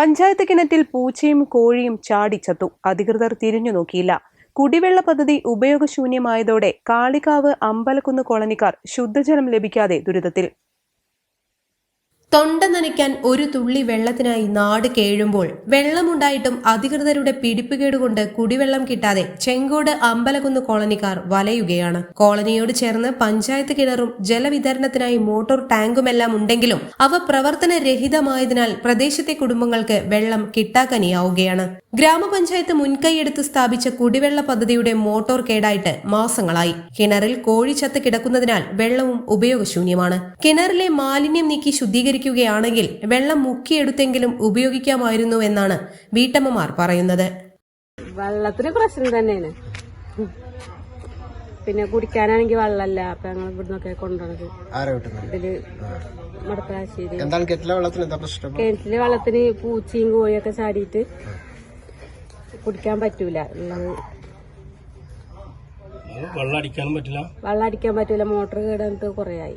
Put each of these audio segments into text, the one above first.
Panchayat കിണറ്റിൽ പൂച്ചയും കോഴിയും ചാടിച്ചത്തു അധികൃതർ തിരിഞ്ഞു നോക്കിയില്ല. കുടിവെള്ള പദ്ധതി ഉപയോഗശൂന്യമായതോടെ കാളികാവ് അമ്പലക്കുന്ന് കോളനിക്കാർ ശുദ്ധജലം ലഭിക്കാതെ ദുരിതത്തിൽ. തൊണ്ട നനയ്ക്കാൻ ഒരു തുള്ളി വെള്ളത്തിനായി നാട് കേഴുമ്പോൾ വെള്ളമുണ്ടായിട്ടും അധികൃതരുടെ പിടിപ്പുകേടുകൊണ്ട് കുടിവെള്ളം കിട്ടാതെ ചെങ്കോട് അമ്പലകുന്ന് കോളനിക്കാർ വലയുകയാണ്. കോളനിയോട് ചേർന്ന് പഞ്ചായത്ത് കിണറും ജലവിതരണത്തിനായി മോട്ടോർ ടാങ്കുമെല്ലാം ഉണ്ടെങ്കിലും അവ പ്രവർത്തനരഹിതമായതിനാൽ പ്രദേശത്തെ കുടുംബങ്ങൾക്ക് വെള്ളം കിട്ടാക്കനിയാവുകയാണ്. ഗ്രാമപഞ്ചായത്ത് മുൻകൈയെടുത്ത് സ്ഥാപിച്ച കുടിവെള്ള പദ്ധതിയുടെ മോട്ടോർ കേടായിട്ട് മാസങ്ങളായി. കിണറിൽ കോഴി ചത്ത് കിടക്കുന്നതിനാൽ വെള്ളവും ഉപയോഗശൂന്യമാണ്. കിണറിലെ മാലിന്യം നീക്കി ശുദ്ധീകരിക്കുകയാണെങ്കിൽ വെള്ളം മുക്കിയെടുത്തെങ്കിലും ഉപയോഗിക്കാമായിരുന്നു എന്നാണ് വീട്ടമ്മമാർ പറയുന്നത്. വെള്ളത്തിന് പ്രശ്നം തന്നെയാണ്. പിന്നെ കുടിക്കാനാണെങ്കിൽ വെള്ളമല്ല. അപ്പൊ ഞങ്ങൾ ഇവിടുന്നൊക്കെ കൊണ്ടുവന്നത്. ഇതിൽ പ്രശ്നം? കിണറ്റിൽ വെള്ളത്തിന് പൂച്ചയും കോഴിയൊക്കെ ചാടിയിട്ട് കുടിക്കാൻ പറ്റൂല. വെള്ളം അടിക്കാനും പറ്റില്ല. വെള്ളം അടിക്കാൻ പറ്റൂല. മോട്ടർ കേടന്നിട്ട് കുറേ ആയി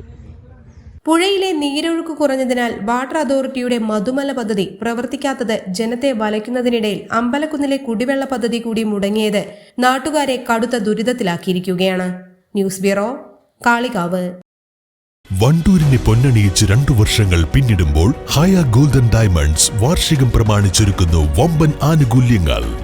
പുഴയിലെ നീരൊഴുക്ക് കുറഞ്ഞതിനാൽ വാട്ടർ അതോറിറ്റിയുടെ മധുമല പദ്ധതി പ്രവർത്തിക്കാത്തത് ജനത്തെ വലയ്ക്കുന്നതിനിടയിൽ അമ്പലക്കുന്നിലെ കുടിവെള്ള പദ്ധതി കൂടി മുടങ്ങിയത് നാട്ടുകാരെ കടുത്ത ദുരിതത്തിലാക്കിയിരിക്കുകയാണ്. News bureau Kalikavu. വണ്ടൂരിനെ പൊന്നണിയിച്ച് രണ്ടു വർഷങ്ങൾ പിന്നിടുമ്പോൾ ഹയ ഗോൾഡൻ ഡയമണ്ട്സ് വാർഷികം പ്രമാണിച്ചൊരുക്കുന്നു വമ്പൻ ആനുകൂല്യങ്ങൾ.